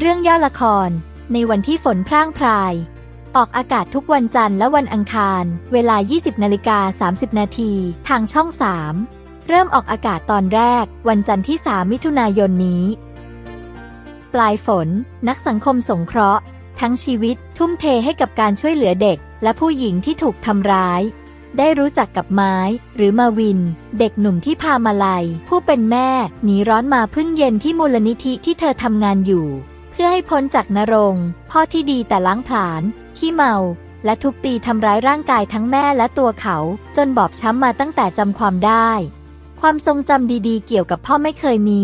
เรื่องย่อละคร ในวันที่ฝนพร่างพราย ออกอากาศทุกวันจันทร์และวันอังคาร เวลา 20นาฬิกา30 นาทีทางช่อง 3 เริ่มออกอากาศตอนแรก วันจันทร์ที่ 3 มิถุนายนนี้ ปลายฝน นักสังคมสงเคราะห์ ทั้งชีวิต ทุ่มเทให้กับการช่วยเหลือเด็ก และผู้หญิงที่ถูกทำร้าย ได้รู้จักกับไม้ หรือมาวิน เด็กหนุ่มที่พามาลัย ผู้เป็นแม่หนีร้อนมาพึ่งเย็นที่มูลนิธิที่เธอทำงานอยู่ พื่อให้พ้นจากนรงพ่อที่ดีแต่ล้างผลาญขี้เมา และทุบตีทำร้ายร่างกายทั้งแม่และตัวเขา จนบอบช้ำมาตั้งแต่จำความได้ ความทรงจำดีๆ เกี่ยวกับพ่อไม่เคยมี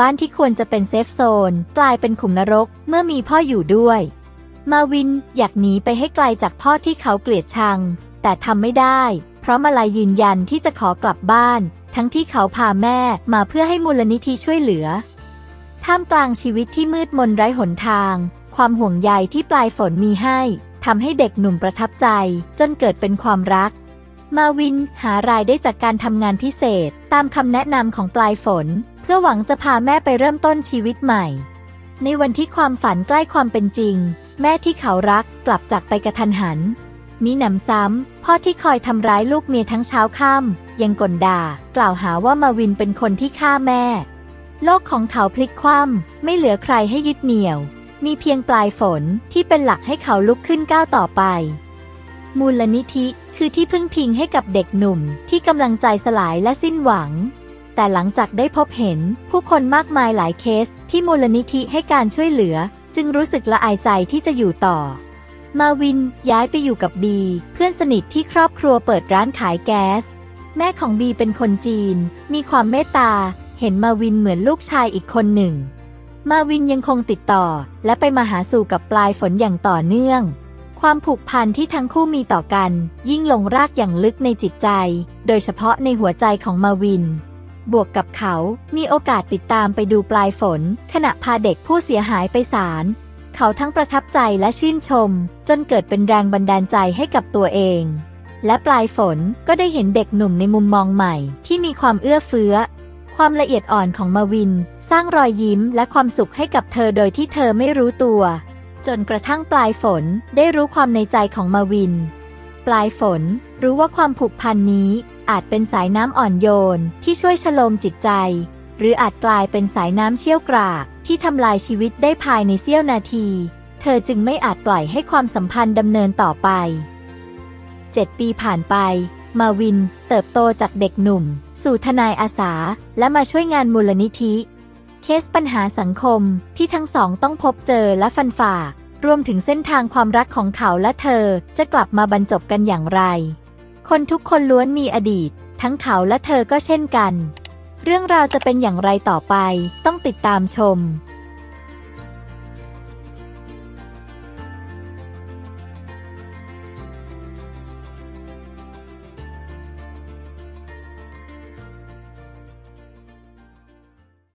บ้านที่ควรจะเป็นเซฟโซน กลายเป็นขุมนรกเมื่อมีพ่ออยู่ด้วย มาวินอยากหนีไปให้ไกลจากพ่อที่เขาเกลียดชัง แต่ทำไม่ได้เพราะมาลายยืนยันที่จะขอกลับบ้าน ทั้งที่เขาพาแม่มาเพื่อให้มูลนิธิช่วยเหลือ ท่ามกลางชีวิตที่มืดมนไร้หนทาง ความห่วงใยที่ปลายฝนมีให้ทำให้เด็กหนุ่มประทับใจ จนเกิดเป็นความรัก มาวินหารายได้จากการทำงานพิเศษ ตามคำแนะนำของปลายฝน เพื่อหวังจะพาแม่ไปเริ่มต้นชีวิตใหม่ ในวันที่ความฝันใกล้ความเป็นจริง แม่ที่เขารักกลับจากไปกระทันหัน มีหนำซ้ำ พ่อที่คอยทำร้ายลูกเมียทั้งเช้าค่ำยังกลด่ากล่าวหาว่ามาวินเป็นคนที่ฆ่าแม่ โลกของเขาพลิกคว่ำไม่เหลือใครให้ยึดเหนี่ยว มีเพียงปลายฝนที่เป็นหลักให้เขาลุกขึ้นก้าวต่อไป มูลนิธิคือที่พึ่งพิงให้กับเด็กหนุ่มที่กำลังใจสลายและสิ้นหวัง แต่หลังจากได้พบเห็นผู้คนมากมายหลายเคส ที่มูลนิธิให้การช่วยเหลือ จึงรู้สึกละอายใจที่จะอยู่ต่อ มาวินย้ายไปอยู่กับบี เพื่อนสนิทที่ครอบครัวเปิดร้านขายแก๊สแม่ของบีเป็นคนจีน มีความเมตตา เห็นมาวินเหมือนลูกชายอีกคนหนึ่ง มาวินยังคงติดต่อ และไปมาหาสู่กับปลายฝนอย่างต่อเนื่อง ความผูกพันที่ทั้งคู่มีต่อกัน ยิ่งลงรากอย่างลึกในจิตใจ โดยเฉพาะในหัวใจของมาวิน บวกกับเขา มีโอกาสติดตามไปดูปลายฝน ขณะพาเด็กผู้เสียหายไปศาล เขาทั้งประทับใจและชื่นชม จนเกิดเป็นแรงบันดาลใจให้กับตัวเองและปลายฝนก็ได้เห็นเด็กหนุ่มในมุมมองใหม่ ที่มีความเอื้อเฟื้อ ความละเอียดอ่อนของมาวิน สร้างรอยยิ้มและความสุขให้กับเธอโดยที่เธอไม่รู้ตัว จนกระทั่งปลายฝนได้รู้ความในใจของมาวิน ปลายฝนรู้ว่าความผูกพันนี้อาจเป็นสายน้ำอ่อนโยนที่ช่วยชโลมจิตใจ หรืออาจกลายเป็นสายน้ำเชี่ยวกรากที่ทำลายชีวิตได้ภายในเสี้ยวนาที เธอจึงไม่อาจปล่อยให้ความสัมพันธ์ดำเนินต่อไปเจ็ดปีผ่านไป มาวินเติบโตจากเด็กหนุ่ม สู่ทนายอาสา และมาช่วยงานมูลนิธิ เคสปัญหาสังคมที่ทั้งสองต้องพบเจอและฟันฝ่ารวมถึงเส้นทางความรักของเขาและเธอจะกลับมาบรรจบกันอย่างไร คนทุกคนล้วนมีอดีต ทั้งเขาและเธอก็เช่นกัน เรื่องราวจะเป็นอย่างไรต่อไป ต้องติดตามชม